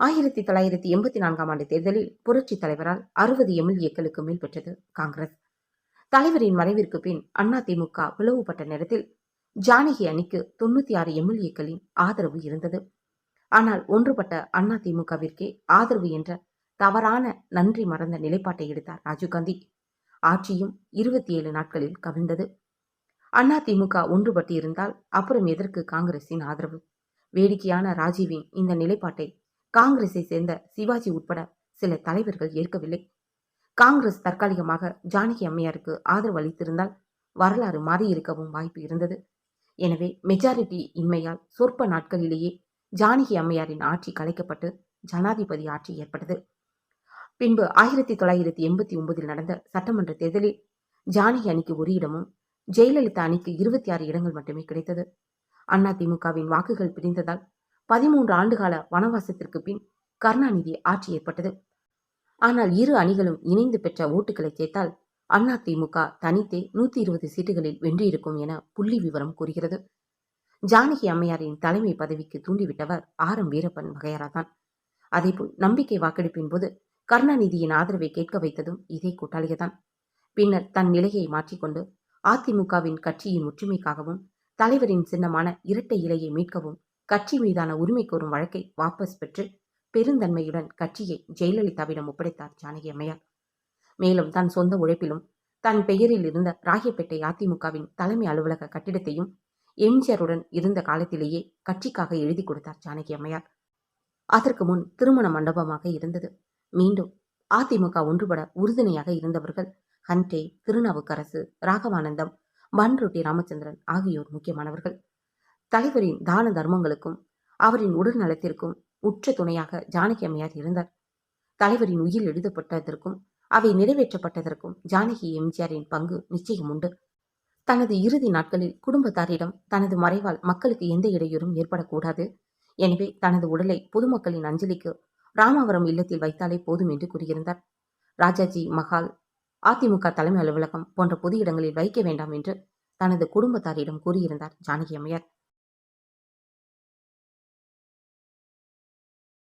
ஆயிரத்தி தொள்ளாயிரத்தி எண்பத்தி நான்காம் ஆண்டு தேர்தலில் புரட்சித் தலைவரால் அறுபது எம்எல்ஏக்களுக்கு மேல் பெற்றது காங்கிரஸ். தலைவரின் மறைவிற்கு பின் அதிமுக பிளவுபட்ட நேரத்தில் ஜானகி அணிக்கு தொண்ணூத்தி ஆறு எம்எல்ஏக்களின் ஆதரவு இருந்தது. ஆனால் ஒன்றுபட்ட அதிமுகவிற்கே ஆதரவு என்ற தவறான நன்றி மறந்த நிலைப்பாட்டை எடுத்தார் ராஜீவ்காந்தி. ஆட்சியும் இருபத்தி ஏழு நாட்களில் கவிழ்ந்தது. அதிமுக ஒன்றுபட்டு இருந்தால் அப்புறம் எதற்கு காங்கிரசின் ஆதரவு? வேடிக்கையான ராஜீவின் இந்த நிலைப்பாட்டை காங்கிரஸை சேர்ந்த சிவாஜி உட்பட சில தலைவர்கள் ஏற்கவில்லை. காங்கிரஸ் தற்காலிகமாக ஜானகி அம்மையாருக்கு ஆதரவு அளித்திருந்தால் வரலாறு மாறியிருக்கவும் வாய்ப்பு இருந்தது. எனவே மெஜாரிட்டி இன்மையால் சொற்ப நாட்களிலேயே ஜானகி அம்மையாரின் ஆட்சி கலைக்கப்பட்டு ஜனாதிபதி ஆட்சி ஏற்பட்டது. பின்பு ஆயிரத்தி தொள்ளாயிரத்தி எண்பத்தி ஒன்பதில் நடந்த சட்டமன்ற தேர்தலில் ஜானகி அணிக்கு ஒரு இடமும் ஜெயலலிதா அணிக்கு இருபத்தி ஆறு இடங்கள் மட்டுமே கிடைத்தது. அதிமுகவின் வாக்குகள் பிரிந்ததால் பதிமூன்று ஆண்டுகால வனவாசத்திற்கு பின் கருணாநிதி ஆட்சி ஏற்பட்டது. ஆனால் இரு அணிகளும் இணைந்து பெற்ற ஓட்டுகளை சேர்த்தால் அதிமுக தனித்தே நூத்தி இருபது சீட்டுகளில் வென்றிருக்கும் என புள்ளி விவரம் கூறுகிறது. ஜானகி அம்மையாரின் தலைமை பதவிக்கு தூண்டிவிட்டவர் ஆர். எம். வீரப்பன் வகையராதான். அதேபோல் நம்பிக்கை வாக்கெடுப்பின் போது கருணாநிதியின் ஆதரவை கேட்க வைத்ததும் இதே கூட்டாளிகதான் பின்னர் தன் நிலையை மாற்றிக்கொண்டு அதிமுகவின் கட்சியின் ஒற்றுமைக்காகவும் தலைவரின் சின்னமான இரட்டை இலையை மீட்கவும் கட்சி மீதான உரிமை கோரும் வழக்கை வாபஸ் பெற்று பெருந்தன்மையுடன் கட்சியை ஜெயலலிதாவிடம் ஒப்படைத்தார் ஜானகி அம்மையார். மேலும் தன் சொந்த உழைப்பிலும் தன் பெயரில் இருந்த ராகியப்பேட்டை அதிமுகவின் தலைமை அலுவலக கட்டிடத்தையும் எம்ஜிஆருடன் இருந்த காலத்திலேயே கட்சிக்காக எழுதி கொடுத்தார் ஜானகி அம்மையார். அதற்கு முன் திருமண மண்டபமாக இருந்தது. மீண்டும் அதிமுக ஒன்றுபட உறுதுணையாக இருந்தவர்கள் ஹண்டே திருநாவுக்கரசு ராகவானந்தம் பன்ருட்டி ராமச்சந்திரன் ஆகியோர் முக்கியமானவர்கள். தலைவரின் தான தர்மங்களுக்கும் அவரின் உடல் நலத்திற்கும் உற்ற துணையாக ஜானகி அம்மையார் இருந்தார். தலைவரின் உயிர் எழுதப்பட்டதற்கும் அவை நிறைவேற்றப்பட்டதற்கும் ஜானகி எம்ஜிஆரின் பங்கு நிச்சயம் உண்டு. தனது இறுதி நாட்களில் குடும்பத்தாரிடம் தனது மறைவால் மக்களுக்கு எந்த இடையூறும் ஏற்படக்கூடாது. எனவே தனது உடலை பொதுமக்களின் அஞ்சலிக்கு ராமாவரம் இல்லத்தில் வைத்தாலே போதும் என்று கூறியிருந்தார். ராஜாஜி மஹால் அதிமுக தலைமை அலுவலகம் போன்ற பொது இடங்களில் வைக்க வேண்டாம் என்று தனது குடும்பத்தாரிடம் கூறியிருந்தார் ஜானகி அம்மையார்.